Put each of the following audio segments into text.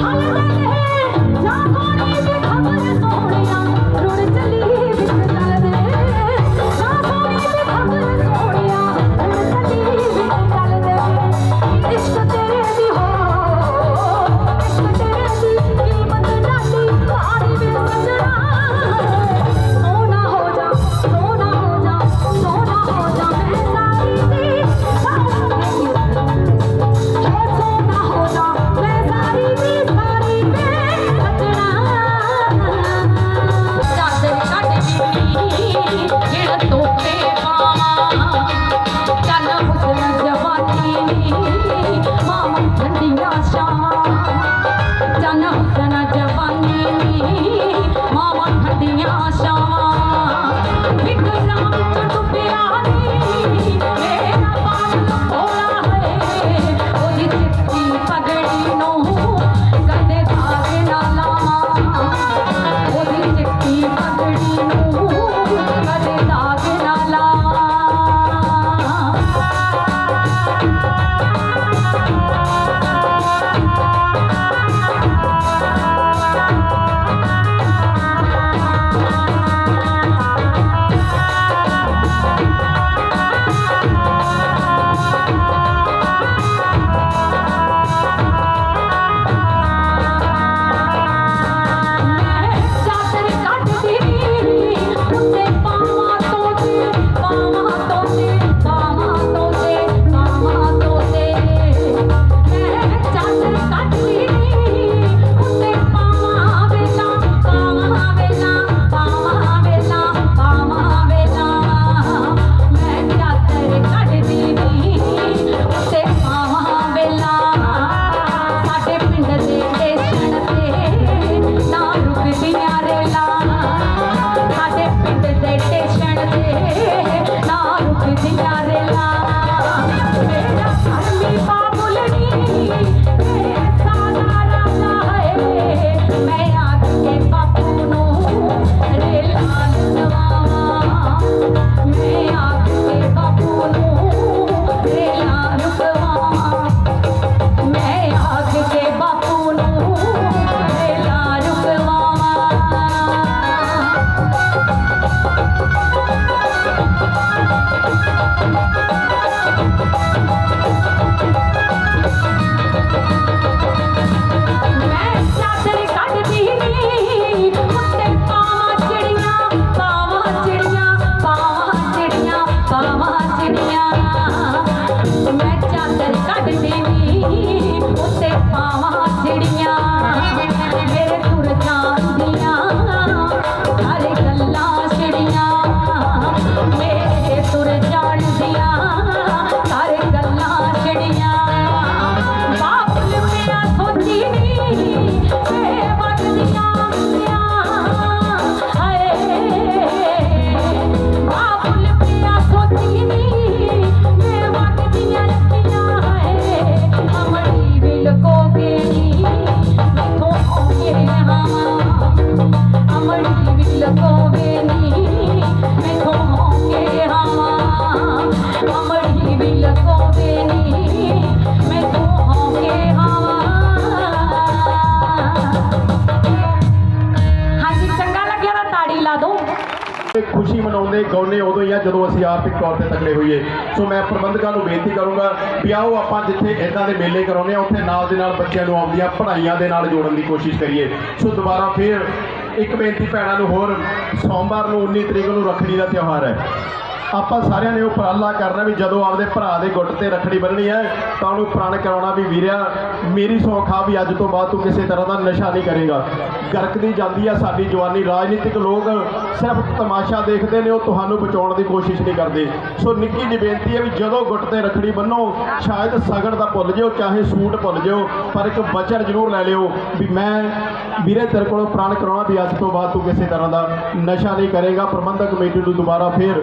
Hallelujah. enseñaré la ਖੁਸ਼ੀ ਮਨਾਉਂਦੇ ਗਾਉਂਦੇ ਉਦੋਂ ਹੀ ਆ ਜਦੋਂ ਅਸੀਂ ਆਰਥਿਕ ਤੌਰ ਤੇ ਤਕੜੇ ਹੋਈਏ। ਸੋ ਮੈਂ ਪ੍ਰਬੰਧਕਾਂ ਨੂੰ ਬੇਨਤੀ ਕਰੂੰਗਾ ਵੀ ਆਓ ਆਪਾਂ ਜਿੱਥੇ ਇਦਾਂ ਦੇ ਮੇਲੇ ਕਰਾਉਂਦੇ ਆ, ਉੱਥੇ ਨਾਲ ਦੇ ਨਾਲ ਬੱਚਿਆਂ ਨੂੰ ਆਉਂਦੀਆਂ ਪੜ੍ਹਾਈਆਂ ਦੇ ਨਾਲ ਜੋੜਨ ਦੀ ਕੋਸ਼ਿਸ਼ ਕਰੀਏ। ਸੋ ਦੁਬਾਰਾ ਫੇਰ ਇੱਕ ਬੇਨਤੀ ਭੈਣਾਂ ਨੂੰ ਹੋਰ ਸੋਮਵਾਰ ਨੂੰ 19 ਤਰੀਕ ਨੂੰ ਰੱਖੜੀ ਦਾ ਤਿਉਹਾਰ ਹੈ। ਆਪਾਂ ਸਾਰਿਆਂ ਨੇ ਉਪਰਾਲਾ ਕਰਨਾ ਵੀ ਜਦੋਂ ਆਪਦੇ ਭਰਾ ਦੇ ਗੁੱਟ ਤੇ ਰੱਖੜੀ ਬੰਨਣੀ ਹੈ, ਤਾਂ ਉਹਨੂੰ ਪ੍ਰਣ ਕਰਾਉਣਾ ਵੀ ਵੀਰਿਆ, ਮੇਰੀ ਸੌਖ ਆ ਵੀ ਅੱਜ ਤੋਂ ਬਾਅਦ ਤੂੰ ਕਿਸੇ ਤਰ੍ਹਾਂ ਦਾ ਨਸ਼ਾ ਨਹੀਂ ਕਰੇਗਾ। ਗਰਕਦੀ ਜਾਂਦੀ ਆ ਸਾਡੀ ਜਵਾਨੀ, ਰਾਜਨੀਤਿਕ ਲੋਕ ਸਿਰਫ ਤਮਾਸ਼ਾ ਦੇਖਦੇ ਨੇ, ਉਹ ਤੁਹਾਨੂੰ ਬਚਾਉਣ ਦੀ ਕੋਸ਼ਿਸ਼ ਨਹੀਂ ਕਰਦੇ। ਸੋ ਨਿੱਕੀ ਜਿਹੀ ਬੇਨਤੀ ਹੈ ਵੀ ਜਦੋਂ ਗੁੱਟ ਤੇ ਰੱਖੜੀ ਬੰਨੋ ਸ਼ਾਇਦ ਸਗਨ ਦਾ ਭੁੱਲ ਜਿਓ, ਚਾਹੇ ਸੂਟ ਭੁੱਲ ਜਿਓ, ਪਰ ਇੱਕ ਵਚਨ ਜ਼ਰੂਰ ਲੈ ਲਿਓ ਵੀ ਮੈਂ, ਵੀਰੇ ਤੇਰੇ ਕੋਲੋਂ ਪ੍ਰਣ ਕਰਾਉਣਾ ਵੀ ਅੱਜ ਤੋਂ ਬਾਅਦ ਤੂੰ ਕਿਸੇ ਤਰ੍ਹਾਂ ਦਾ ਨਸ਼ਾ ਨਹੀਂ ਕਰੇਗਾ, ਪ੍ਰਬੰਧਕ ਕਮੇਟੀ ਨੂੰ ਦੁਬਾਰਾ ਫੇਰ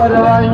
परवाई